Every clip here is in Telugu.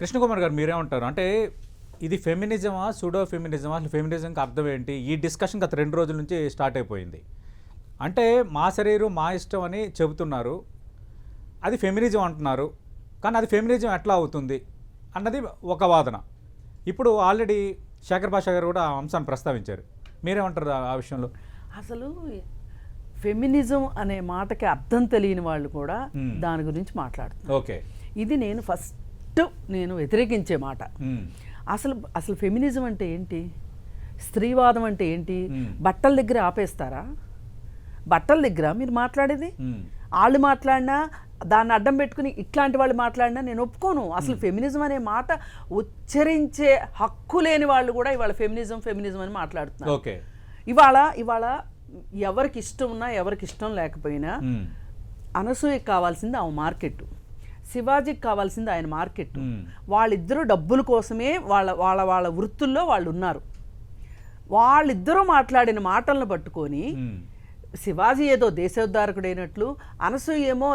కృష్ణకుమార్ గారు మీరేమంటారు అంటే ఇది ఫెమినిజమా సూడో ఫెమినిజమా అసలు ఫెమినిజంకి అర్థం ఏంటి? ఈ డిస్కషన్ గత రెండు రోజుల నుంచి స్టార్ట్ అయిపోయింది. అంటే మా శరీరం మా ఇష్టం అని చెబుతున్నారు. అది ఫెమినిజం అంటున్నారు. కానీ అది ఫెమినిజం ఎట్లా అవుతుంది అన్నది ఒక వాదన. ఇప్పుడు ఆల్రెడీ శేఖర్ భాష గారు కూడా ఆ అంశాన్ని ప్రస్తావించారు. మీరేమంటారు ఆ- విషయంలో? అసలు ఫెమినిజం అనే మాటకి అర్థం తెలియని వాళ్ళు కూడా. దాని గురించి మాట్లాడుతున్నారు. ఓకే. ఇది నేను ఫస్ట్ నేను వ్యతిరేకించే మాట. అసలు అసలు ఫెమినిజం అంటే ఏంటి? స్త్రీవాదం అంటే ఏంటి. బట్టల దగ్గర ఆపేస్తారా? బట్టల దగ్గర మీరు మాట్లాడేది? వాళ్ళు మాట్లాడినా దాన్ని అడ్డం పెట్టుకుని ఇట్లాంటి వాళ్ళు మాట్లాడినా నేను ఒప్పుకోను. అసలు ఫెమినిజం అనే మాట ఉచ్చరించే హక్కు లేని వాళ్ళు కూడా ఇవాళ ఫెమినిజం ఫెమినిజం అని మాట్లాడుతున్నారు. ఓకే. ఇవాళ ఇవాళ ఎవరికి ఇష్టం ఉన్నా ఎవరికి ఇష్టం లేకపోయినా ఉమ్, అనసూయకి కావాల్సింది ఆమె మార్కెట్. శివాజీకి కావాల్సింది ఆయన మార్కెట్. వాళ్ళిద్దరూ డబ్బుల కోసమే వాళ్ళ వాళ్ళ వాళ్ళ వృత్తుల్లో వాళ్ళు ఉన్నారు వాళ్ళిద్దరూ మాట్లాడిన మాటలను పట్టుకొని శివాజీ ఏదో దేశోద్ధారకుడైనట్లు అనసూయ ఏమో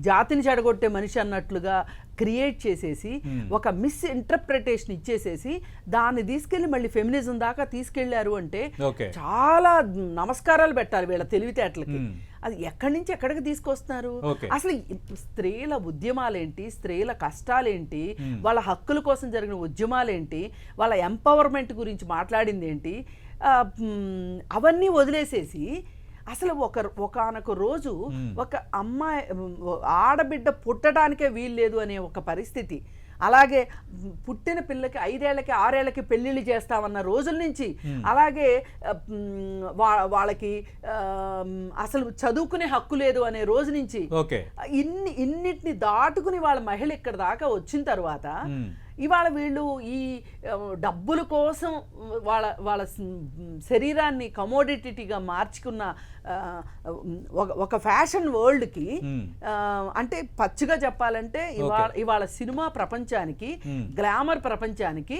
జాతిని చెడగొట్టే మనిషి అన్నట్లుగా క్రియేట్ చేసేసి Hmm. ఒక మిస్ ఇంటర్ప్రిటేషన్ ఇచ్చేసేసి దాన్ని తీసుకెళ్ళి మళ్ళీ ఫెమినిజం దాకా తీసుకెళ్ళారు అంటే చాలా నమస్కారాలు పెట్టాలి వీళ్ళ తెలివితేటలకి Hmm. అది ఎక్కడి నుంచి ఎక్కడికి తీసుకొస్తున్నారు. అసలు స్త్రీల ఉద్యమాలేంటి స్త్రీల కష్టాలేంటి Hmm. వాళ్ళ హక్కుల కోసం జరిగిన ఉద్యమాలేంటి వాళ్ళ ఎంపవర్మెంట్ గురించి మాట్లాడింది ఏంటి అవన్నీ వదిలేసేసి అసలు ఒక ఒకనొక రోజు. ఒక అమ్మాయి ఆడబిడ్డ పుట్టడానికే వీల్లేదు అనే ఒక పరిస్థితి అలాగే పుట్టిన పిల్లకి ఐదేళ్ళకి ఆరేళ్ళకి పెళ్ళిళ్ళు చేస్తామన్న రోజుల నుంచి. అలాగే వాళ్ళకి అసలు చదువుకునే హక్కు లేదు అనే రోజు నుంచి ఓకే ఇన్ని ఇన్నిటిని దాటుకుని వాళ్ళ మహిళ ఇక్కడ దాకా వచ్చిన తర్వాత ఇవాళ వీళ్ళు ఈ డబ్బుల కోసం వాళ్ళ వాళ్ళ శరీరాన్ని కమోడిటీగా మార్చుకున్న ఒక ఫ్యాషన్ వరల్డ్కి అంటే పచ్చిగా చెప్పాలంటే ఇవాళ ఇవాళ సినిమా ప్రపంచానికి. గ్లామర్ ప్రపంచానికి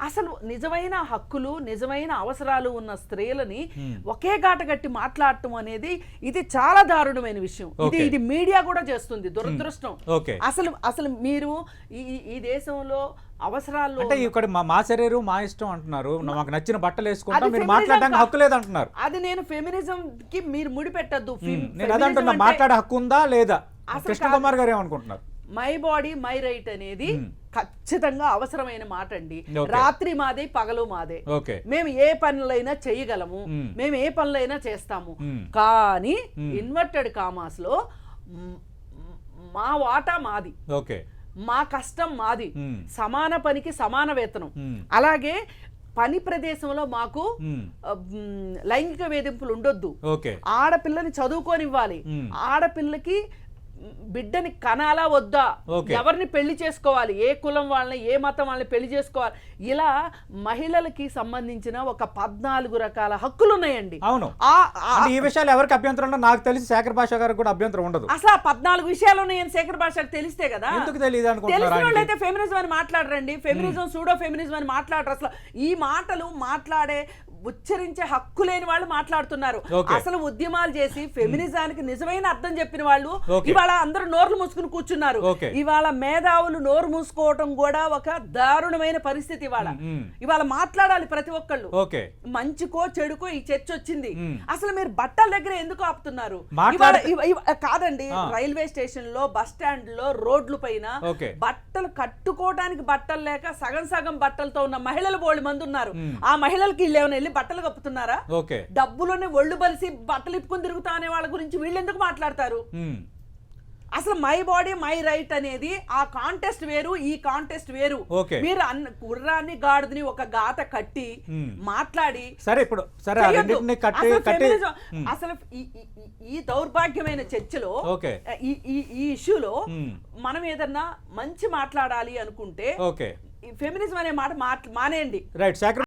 అసలు నిజమైన హక్కులు నిజమైన అవసరాలు ఉన్న స్త్రీలని. ఒకే గాట కట్టి మాట్లాడటం అనేది ఇది చాలా దారుణమైన విషయం. ఇది. ఇది మీడియా కూడా చేస్తుంది దురదృష్టం. అసలు అసలు మీరు ఈ ఈ- దేశంలో అవసరాల్లో అంటే ఇక్కడ మా శరీరం మా ఇష్టం అంటున్నారు. మాకు నచ్చిన బట్టలు వేసుకుంటాం మీరు మాట్లాడడానికి హక్కు లేదు అంటున్నారు అది నేను ఫెమినిజం కి మీరు ముడిపెట్టద్దు నేను అదే అంటున్నా మాట్లాడే హక్కు ఉందా లేదా? అసలు కృష్ణ కుమార్ గారు ఏమనుకుంటున్నారు? మై బాడీ మై రైట్ అనేది Hmm. ఖచ్చితంగా అవసరమైన మాట అండి. రాత్రి మాదే పగలు మాదే మేము ఏ పనులైనా చేయగలము Hmm. మేము ఏ పనులైనా చేస్తాము Hmm. కానీ. ఇన్వర్టెడ్ కామాస్లో మ్, వాటా మాది ఓకే మా కష్టం మాది. సమాన పనికి సమాన వేతనం. అలాగే పని ప్రదేశంలో మాకు లైంగిక వేధింపులు ఉండొద్దు ఆడపిల్లని చదువుకోనివ్వాలి. ఆడపిల్లకి బిడ్డని కనాలా వద్దా. ఎవరిని పెళ్ళి చేసుకోవాలి? ఏ కులం వాళ్ళని ఏ మతం వాళ్ళని పెళ్ళి చేసుకోవాలి? ఇలా మహిళలకి సంబంధించిన ఒక పద్నాలుగు రకాల హక్కులు ఉన్నాయండి అవును ఈ విషయాలు ఎవరికి అభ్యంతరం ఉండదు నాకు తెలిసి శేఖర్ భాష గారికి కూడా అభ్యంతరం ఉండదు. అసలు ఆ పద్నాలుగు విషయాలు ఉన్నాయని శేఖర్ భాషకు తెలిస్తే కదా? ఎందుకు తెలియదు అనుకుంటున్నారు? వాళ్ళైతే ఫెమినిజం అని మాట్లాడరండి. ఫెమినిజం సూడో ఫెమినిజం అని మాట్లాడరు. అసలు ఈ మాటలు మాట్లాడే ఉచ్చరించే హక్కు లేని వాళ్ళు మాట్లాడుతున్నారు. అసలు ఉద్యమాలు చేసి ఫెమినిజానికి నిజమైన అర్థం చెప్పిన వాళ్ళు. ఇవాళ అందరూ నోర్లు మూసుకుని కూర్చున్నారు. ఇవాళ మేధావులు నోరు మూసుకోవటం కూడా ఒక దారుణమైన పరిస్థితి ఇవాళ. ఇవాళ మాట్లాడాలి ప్రతి ఒక్కళ్ళు మంచికో చెడుకో ఈ చర్చ వచ్చింది. అసలు మీరు బట్టల దగ్గర ఎందుకు ఆపుతున్నారు కాదండి. రైల్వే స్టేషన్లో బస్ స్టాండ్లో రోడ్ల పైన. బట్టలు కట్టుకోవడానికి బట్టలు లేక సగం సగం బట్టలతో ఉన్న మహిళలు బోళ్ళు మంది ఉన్నారు. ఆ మహిళలకి వీళ్ళు ఏమైనా వెళ్ళి బట్టలు కప్పుతున్నారా? ఓకే. డబ్బులోనే ఒళ్ళు బలిసి బట్టలు ఇప్పుకొని తిరుగుతా అనే వాళ్ళ గురించి వీళ్ళు ఎందుకు మాట్లాడతారు అసలు మై బాడీ మై రైట్ అనేది ఆ కాంటెస్ట్ వేరు ఈ కాంటెస్ట్ వేరు. మీరు అన్న గుర్రాన్ని గాడిదని ఒక గాత కట్టి. మాట్లాడి సరే ఇప్పుడు సరే అసలు ఈ- దౌర్భాగ్యమైన చర్చలో. ఈ ఇష్యూలో. మనం ఏదన్నా మంచి మాట్లాడాలి అనుకుంటే ఓకే. ఫెమినిజం అనే మాట మానేయండి. రైట్